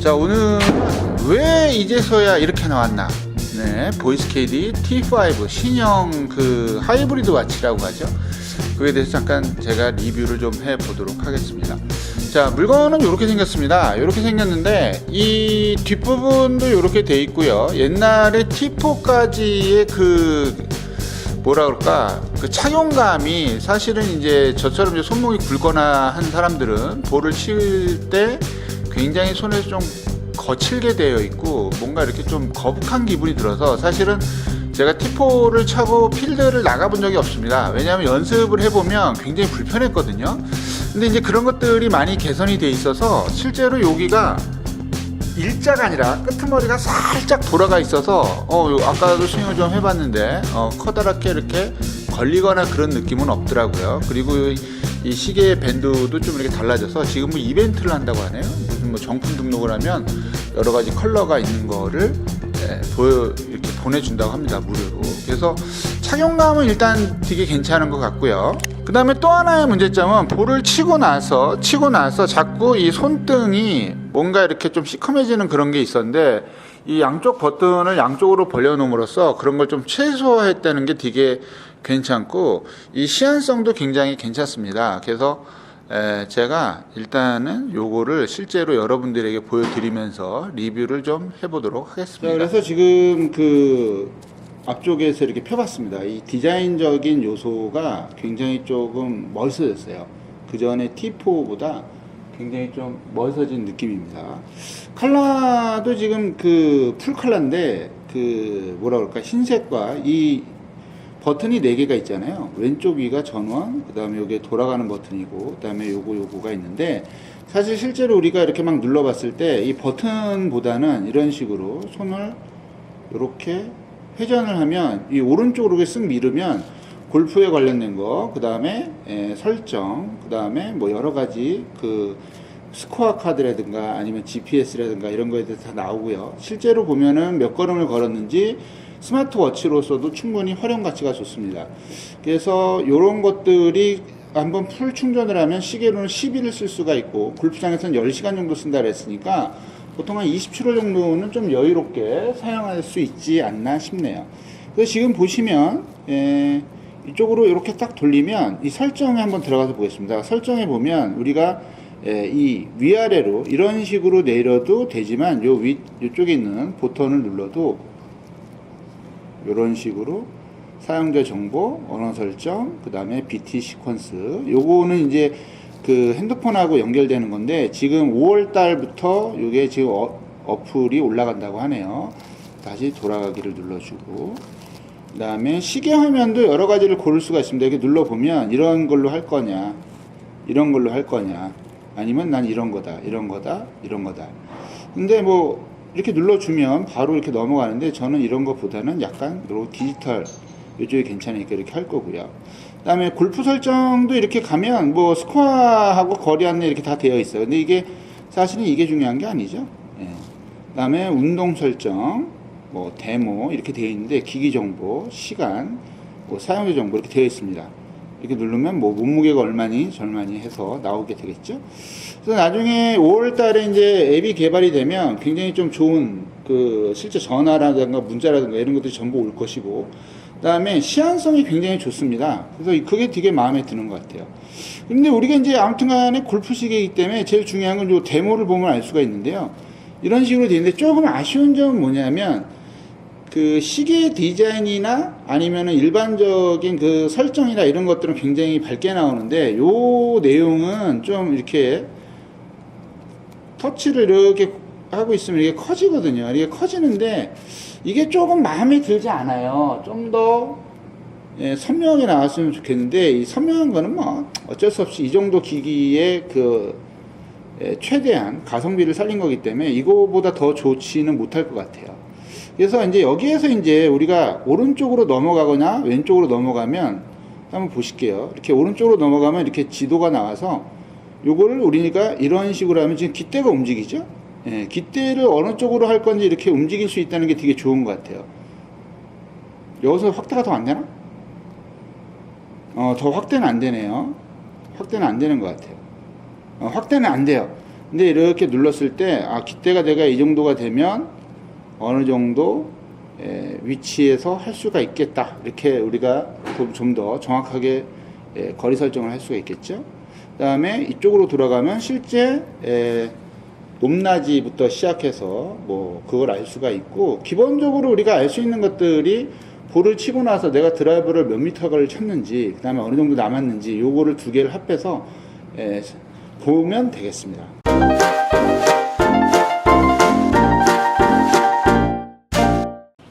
자 오늘 왜 이제서야 이렇게 나왔나? 네, 보이스 KD T5 신형 그 하이브리드 와치라고 하죠. 그에 대해서 잠깐 제가 리뷰를 좀 해 보도록 하겠습니다. 자 물건은 이렇게 생겼습니다. 이렇게 생겼는데 이 뒷부분도 이렇게 돼 있고요. 옛날에 T4까지의 그 뭐라 그럴까 그 착용감이 사실은 이제 저처럼 이제 손목이 굵거나 한 사람들은 볼을 칠 때 굉장히 손에 좀 거칠게 되어 있고 뭔가 이렇게 좀 거북한 기분이 들어서 사실은 제가 T4를 차고 필드를 나가본 적이 없습니다. 왜냐하면 연습을 해보면 굉장히 불편했거든요. 근데 이제 그런 것들이 많이 개선이 돼 있어서 실제로 여기가 일자가 아니라 끄트머리가 살짝 돌아가 있어서 어 요- 아까도 스윙을 좀 해봤는데 어 커다랗게 이렇게 걸리거나 그런 느낌은 없더라고요. 그리고 이- 이 시계 밴드도 좀 이렇게 달라져서 지금 뭐 이벤트를 한다고 하네요. 뭐 정품 등록을 하면 여러 가지 컬러가 있는 거를 예, 보여 이렇게 보내준다고 합니다 무료로. 그래서 착용감은 일단 되게 괜찮은 것 같고요. 그 다음에 또 하나의 문제점은 볼을 치고 나서 치고 나서 자꾸 이 손등이 뭔가 이렇게 좀 시커매지는 그런 게 있었는데 이 양쪽 버튼을 양쪽으로 벌려놓음으로써 그런 걸 좀 최소화했다는 게 되게 괜찮고 이 시안성도 굉장히 괜찮습니다. 그래서 에, 제가 일단은 요거를 실제로 여러분들에게 보여드리면서 리뷰를 좀 해보도록 하겠습니다. 그래서 지금 그 앞쪽에서 이렇게 펴봤습니다. 이 디자인적인 요소가 굉장히 조금 멋있어졌어요. 그 전에 T4보다 굉장히 좀 멋있어진 느낌입니다. 컬러도 지금 그풀 컬러인데 그 뭐라 그럴까 흰색과 이 버튼이 4개가 있잖아요. 왼쪽 위가 전원, 그 다음에 여기에 돌아가는 버튼이고, 그 다음에 요거 요거가 있는데, 사실 실제로 우리가 이렇게 막 눌러봤을 때, 이 버튼보다는 이런 식으로 손을 이렇게 회전을 하면, 이 오른쪽으로 쓱 밀으면, 골프에 관련된 거, 그 다음에 설정, 그 다음에 뭐 여러 가지 그 스코어 카드라든가 아니면 GPS라든가 이런 거에 대해서 다 나오고요. 실제로 보면은 몇 걸음을 걸었는지 스마트워치로서도 충분히 활용 가치가 좋습니다. 그래서 이런 것들이 한번 풀 충전을 하면 시계로는 10일을 쓸 수가 있고 골프장에서는 10시간 정도 쓴다 그랬으니까 보통 한 27호 정도는 좀 여유롭게 사용할 수 있지 않나 싶네요. 그래서 지금 보시면 예, 이쪽으로 이렇게 딱 돌리면 이 설정에 한번 들어가서 보겠습니다. 설정에 보면 우리가 예, 이 위아래로 이런 식으로 내려도 되지만 요 위, 이쪽에 있는 버튼을 눌러도 이런 식으로 사용자 정보, 언어 설정, 그 다음에 BT 시퀀스. 요거는 이제 그 핸드폰하고 연결되는 건데 지금 5월 달부터 요게 지금 어, 어플이 올라간다고 하네요. 다시 돌아가기를 눌러주고. 그 다음에 시계 화면도 여러 가지를 고를 수가 있습니다. 이렇게 눌러보면 이런 걸로 할 거냐, 이런 걸로 할 거냐, 아니면 난 이런 거다, 이런 거다, 이런 거다. 근데 뭐 이렇게 눌러주면 바로 이렇게 넘어가는데 저는 이런 것보다는 약간 요 디지털 이쪽이 괜찮으니까 이렇게 할 거고요. 그다음에 골프 설정도 이렇게 가면 뭐 스코어하고 거리 안내 이렇게 다 되어 있어요. 근데 이게 사실은 이게 중요한 게 아니죠. 예. 그다음에 운동 설정, 뭐 데모 이렇게 되어 있는데 기기 정보, 시간, 뭐 사용자 정보 이렇게 되어 있습니다. 이렇게 누르면 뭐 몸무게가 얼마니 절마니 해서 나오게 되겠죠. 그래서 나중에 5월 달에 이제 앱이 개발이 되면 굉장히 좀 좋은 그 실제 전화라든가 문자라든가 이런 것들이 전부 올 것이고 그다음에 시한성이 굉장히 좋습니다. 그래서 이- 그게 되게 마음에 드는 것 같아요. 근데 우리가 이제 아무튼간에 골프 시계이기 때문에 제일 중요한 건 요 데모를 보면 알 수가 있는데요. 이런 식으로 되어 있는데 조금 아쉬운 점은 뭐냐면 그 시계 디자인이나 아니면은 일반적인 그 설정이나 이런 것들은 굉장히 밝게 나오는데 요 내용은 좀 이렇게 터치를 이렇게 하고 있으면 이게 커지거든요. 이게 커지는데 이게 조금 마음에 들지 않아요. 좀더 예, 선명하게 나왔으면 좋겠는데 이 선명한 거는 뭐 어쩔 수 없이 이 정도 기기의 그 예, 최대한 가성비를 살린 거기 때문에 이거보다 더 좋지는 못할 것 같아요. 그래서 이제 여기에서 이제 우리가 오른쪽으로 넘어가거나 왼쪽으로 넘어가면 한번 보실게요. 이렇게 오른쪽으로 넘어가면 이렇게 지도가 나와서 요거를 우리가 이런 식으로 하면 지금 깃대가 움직이죠? 예, 깃대를 어느 쪽으로 할 건지 이렇게 움직일 수 있다는 게 되게 좋은 것 같아요. 여기서 확대가 더 안 되나? 어, 더 확대는 안 되네요. 확대는 안 되는 것 같아요. 어, 확대는 안 돼요. 근데 이렇게 눌렀을 때, 아, 깃대가 내가 이 정도가 되면 어느 정도 에, 위치에서 할 수가 있겠다. 이렇게 우리가 좀 더 정확하게 에, 거리 설정을 할 수가 있겠죠. 그 다음에 이쪽으로 돌아가면 실제 에, 높낮이부터 시작해서 뭐 그걸 알 수가 있고 기본적으로 우리가 알 수 있는 것들이 볼을 치고 나서 내가 드라이버를 몇 미터를 쳤는지 그 다음에 어느 정도 남았는지 요거를 두 개를 합해서 에, 보면 되겠습니다.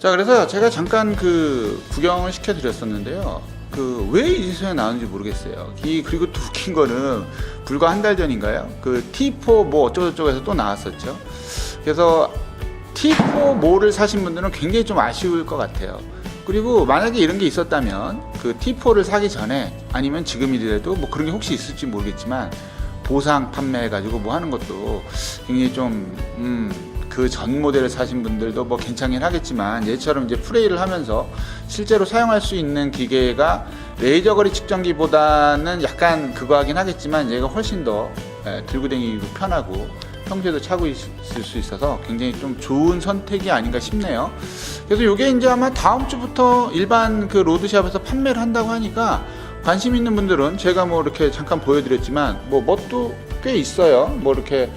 자 그래서 제가 잠깐 그 구경을 시켜드렸었는데요. 그 왜 이지소에 나오는지 모르겠어요. 이 그리고 또 웃긴 거는 불과 한 달 전인가요? 그 T4 뭐 어쩌고저쩌고해서 또 나왔었죠. 그래서 T4 모를 사신 분들은 굉장히 좀 아쉬울 것 같아요. 그리고 만약에 이런 게 있었다면 그 T4를 사기 전에 아니면 지금이라도 뭐 그런 게 혹시 있을지 모르겠지만 보상 판매해 가지고 뭐 하는 것도 굉장히 좀, 음, 그 전 모델을 사신 분들도 뭐 괜찮긴 하겠지만 얘처럼 이제 프레이를 하면서 실제로 사용할 수 있는 기계가 레이저 거리 측정기보다는 약간 그거 하긴 하겠지만 얘가 훨씬 더 예, 들고 다니기도 편하고 평소에도 차고 있을 수 있어서 굉장히 좀 좋은 선택이 아닌가 싶네요. 그래서 이게 이제 아마 다음 주부터 일반 그 로드샵에서 판매를 한다고 하니까 관심 있는 분들은 제가 뭐 이렇게 잠깐 보여드렸지만 뭐 멋도 꽤 있어요. 뭐 이렇게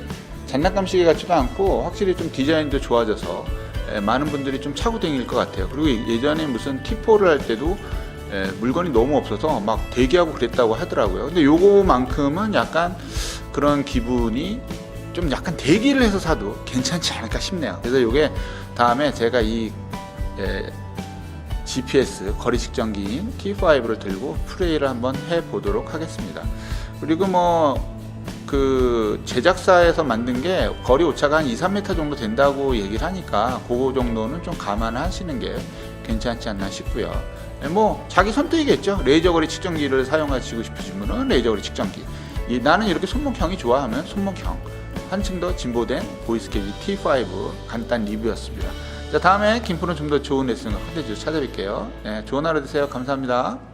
장난감 시계 같지도 않고 확실히 좀 디자인도 좋아져서 예, 많은 분들이 좀 차고 다닐 것 같아요. 그리고 예전에 무슨 T4를 할 때도 예, 물건이 너무 없어서 막 대기하고 그랬다고 하더라고요. 근데 요거만큼은 약간 그런 기분이 좀 약간 대기를 해서 사도 괜찮지 않을까 싶네요. 그래서 요게 다음에 제가 이 예, GPS 거리 측정기인 T5를 들고 플레이를 한번 해 보도록 하겠습니다. 그리고 뭐 그 제작사에서 만든 게 거리 오차가 한 2, 3m 정도 된다고 얘기를 하니까 그거 정도는 좀 감안하시는 게 괜찮지 않나 싶고요. 예, 뭐 자기 선택이겠죠. 레이저 거리 측정기를 사용하시고 싶으신 분은 레이저 거리 측정기. 이, 나는 이렇게 손목형이 좋아하면 손목형. 한층 더 진보된 보이스케지 T5 간단 리뷰였습니다. 자 다음에 김프는 좀더 좋은 레슨과 컨텐츠로 찾아뵐게요. 네, 좋은 하루 되세요. 감사합니다.